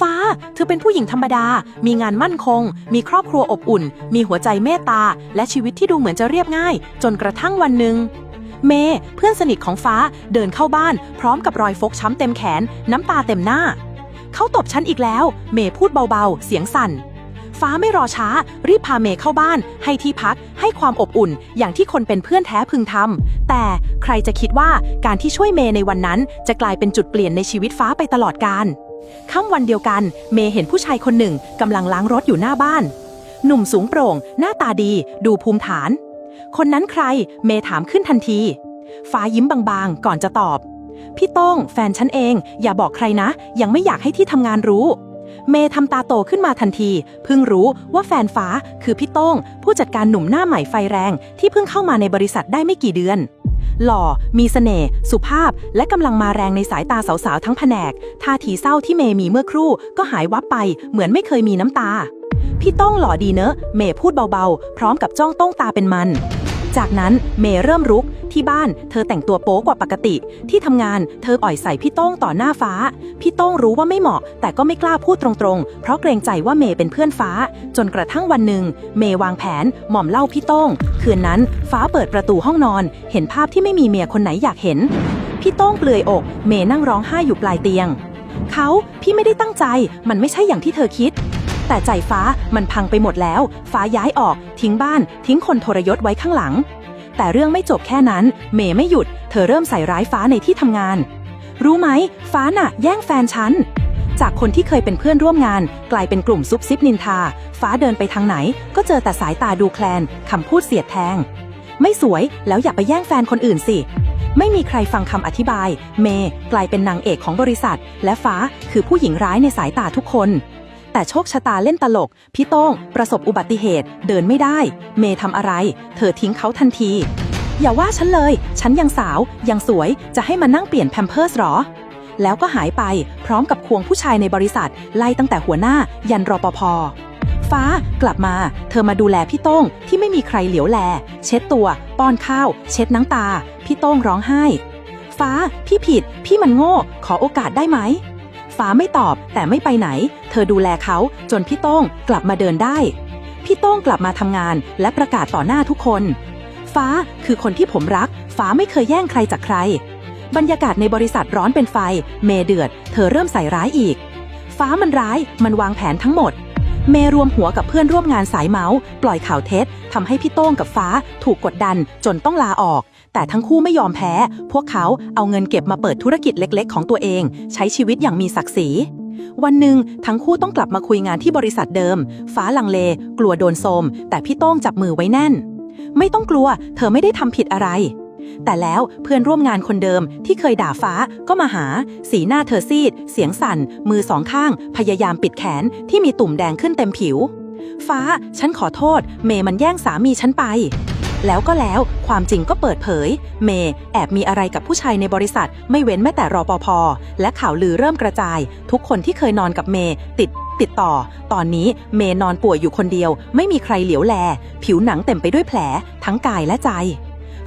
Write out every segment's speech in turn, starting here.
ฟ้า เธอเป็นผู้หญิงธรรมดา มีงานมั่นคง มีครอบครัวอบอุ่น มีหัวใจเมตตา และชีวิตที่ดูเหมือนจะเรียบง่าย จนกระทั่งวันหนึ่ง เม เพื่อนสนิทของฟ้าเดินเข้าบ้าน พร้อมกับรอยฟกช้ำเต็มแขน น้ำตาเต็มหน้า เขาตบฉันอีกแล้ว เมพูดเบาๆ เสียงสั่น ฟ้าไม่รอช้า รีบพาเมเข้าบ้าน ให้ที่พัก ให้ความอบอุ่น อย่างที่คนเป็นเพื่อนแท้พึงทำแต่ใครจะคิดว่าการที่ช่วยเมในวันนั้น จะกลายเป็นจุดเปลี่ยนในชีวิตฟ้าไปตลอดกาล ค่ำวันเดียวกัน เมย์เห็นผู้ชายคนหนึ่งกำลังล้างรถอยู่หน้าบ้าน หนุ่มสูงโปร่ง หน้าตาดี ดูภูมิฐาน คนนั้นใคร เมย์ถามขึ้นทันที ฟ้ายิ้มบางๆ ก่อนจะตอบ พี่โต้ง แฟนฉันเอง อย่าบอกใครนะ ยังไม่อยากให้ที่ทำงานรู้ เมย์ทำตาโตขึ้นมาทันที เพิ่งรู้ว่าแฟนฟ้าคือพี่โต้ง ผู้จัดการหนุ่มหน้าใหม่ไฟแรง ที่เพิ่งเข้ามาในบริษัทได้ไม่กี่เดือน หล่อ มีเสน่ห์ สุภาพ และกำลังมาแรงในสายตาสาวๆ ทั้งแผนก ท่าทีเศร้าที่เมย์มีเมื่อครู่ ก็หายวับไป เหมือนไม่เคยมีน้ำตา พี่ต้องหล่อดีเนอะ เมย์พูดเบาๆ พร้อมกับจ้องต้องตาเป็นมัน จากนั้นเมย์เริ่มรุก ที่บ้านเธอแต่งตัวโป๊กว่าปกติ ที่ทำงานเธออ่อยใส่พี่โต้งต่อหน้าฟ้า พี่โต้งรู้ว่าไม่เหมาะ แต่ก็ไม่กล้าพูดตรงๆ เพราะเกรงใจว่าเมย์เป็นเพื่อนฟ้า จนกระทั่งวันหนึ่ง เมย์วางแผนหม่อมเล่าพี่โต้ง คืนนั้นฟ้าเปิดประตูห้องนอน เห็นภาพที่ไม่มีเมียคนไหนอยากเห็น พี่โต้งเปลือยอก เมย์นั่งร้องไห้อยู่ปลายเตียงเขาพี่ไม่ได้ตั้งใจ มันไม่ใช่อย่างที่เธอคิดแต่ใจฟ้ามันพังไปหมดแล้ว ฟ้าย้ายออก ทิ้งบ้าน ทิ้งคนทรยศไว้ข้างหลัง แต่เรื่องไม่จบแค่นั้น เมย์ไม่หยุด เธอเริ่มใส่ร้ายฟ้าในที่ทำงาน รู้ไหม ฟ้าน่ะ แย่งแฟนฉัน จากคนที่เคยเป็นเพื่อนร่วมงาน กลายเป็นกลุ่มซุบซิบนินทา ฟ้าเดินไปทางไหน ก็เจอแต่สายตาดูแคลนคำพูดเสียดแทง ไม่สวยแล้วอย่าไปแย่งแฟนคนอื่นสิ ไม่มีใครฟังคำอธิบาย เมย์กลายเป็นนางเอกของบริษัท และฟ้าคือผู้หญิงร้ายในสายตาทุกคน แต่โชคชะตาเล่นตลก พี่โต้งประสบอุบัติเหตุ เดินไม่ได้ เมย์ทำอะไร เธอทิ้งเขาทันที อย่าว่าฉันเลย ฉันยังสาว ยังสวย จะให้มานั่งเปลี่ยนแพมเพิร์สหรอ แล้วก็หายไปพร้อมกับควงผู้ชายในบริษัท ไล่ตั้งแต่หัวหน้า ยันรปภฟ้ากลับมา เธอมาดูแลพี่โต้งที่ไม่มีใครเหลียวแล เช็ดตัว ป้อนข้าว เช็ดน้ำตา พี่โต้งร้องไห้ ฟ้า พี่ผิด พี่มันโง่ ขอโอกาสได้ไหม ฟ้าไม่ตอบ แต่ไม่ไปไหน เธอดูแลเขาจนพี่โต้งกลับมาเดินได้ พี่โต้งกลับมาทำงานและประกาศต่อหน้าทุกคน ฟ้าคือคนที่ผมรัก ฟ้าไม่เคยแย่งใครจากใคร บรรยากาศในบริษัทร้อนเป็นไฟ เมเดือด เธอเริ่มใส่ร้ายอีก ฟ้ามันร้าย มันวางแผนทั้งหมด เมรวมหัวกับเพื่อนร่วมงานสายเมาส์ ปล่อยข่าวเท็จทำให้พี่โต้งกับฟ้าถูกกดดันจนต้องลาออก แต่ทั้งคู่ไม่ยอมแพ้ พวกเขาเอาเงินเก็บมาเปิดธุรกิจเล็กๆ ของตัวเอง ใช้ชีวิตอย่างมีศักดิ์ศรีวันหนึ่งทั้งคู่ต้องกลับมาคุยงานที่บริษัทเดิม ฟ้าลังเล กลัวโดนโทรมแต่พี่โต้งจับมือไว้แน่น ไม่ต้องกลัว เธอไม่ได้ทำผิดอะไร แต่แล้วเพื่อนร่วมงานคนเดิมที่เคยด่าฟ้าก็มาหา สีหน้าเธอซีด เสียงสั่น มือสองข้าง พยายามปิดแขนที่มีตุ่มแดงขึ้นเต็มผิว ฟ้า ฉันขอโทษ เมย์มันแย่งสามีฉันไป แล้วก็แล้วความจริงก็เปิดเผย เมย์แอบมีอะไรกับผู้ชายในบริษัท ไม่เว้นแม้แต่รอปภและข่าวลือเริ่มกระจาย ทุกคนที่เคยนอนกับเมย์ติดติดต่อ ตอนนี้เมย์นอนป่วยอยู่คนเดียว ไม่มีใครเหลียวแล ผิวหนังเต็มไปด้วยแผล ทั้งกายและใจ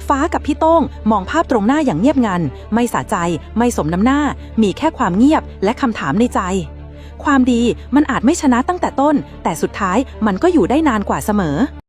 ฟ้ากับพี่โต้งมองภาพตรงหน้าอย่างเงียบงัน ไม่สะใจ ไม่สมน้ำหน้า มีแค่ความเงียบและคำถามในใจ ความดีมันอาจไม่ชนะตั้งแต่ต้น แต่สุดท้ายมันก็อยู่ได้นานกว่าเสมอ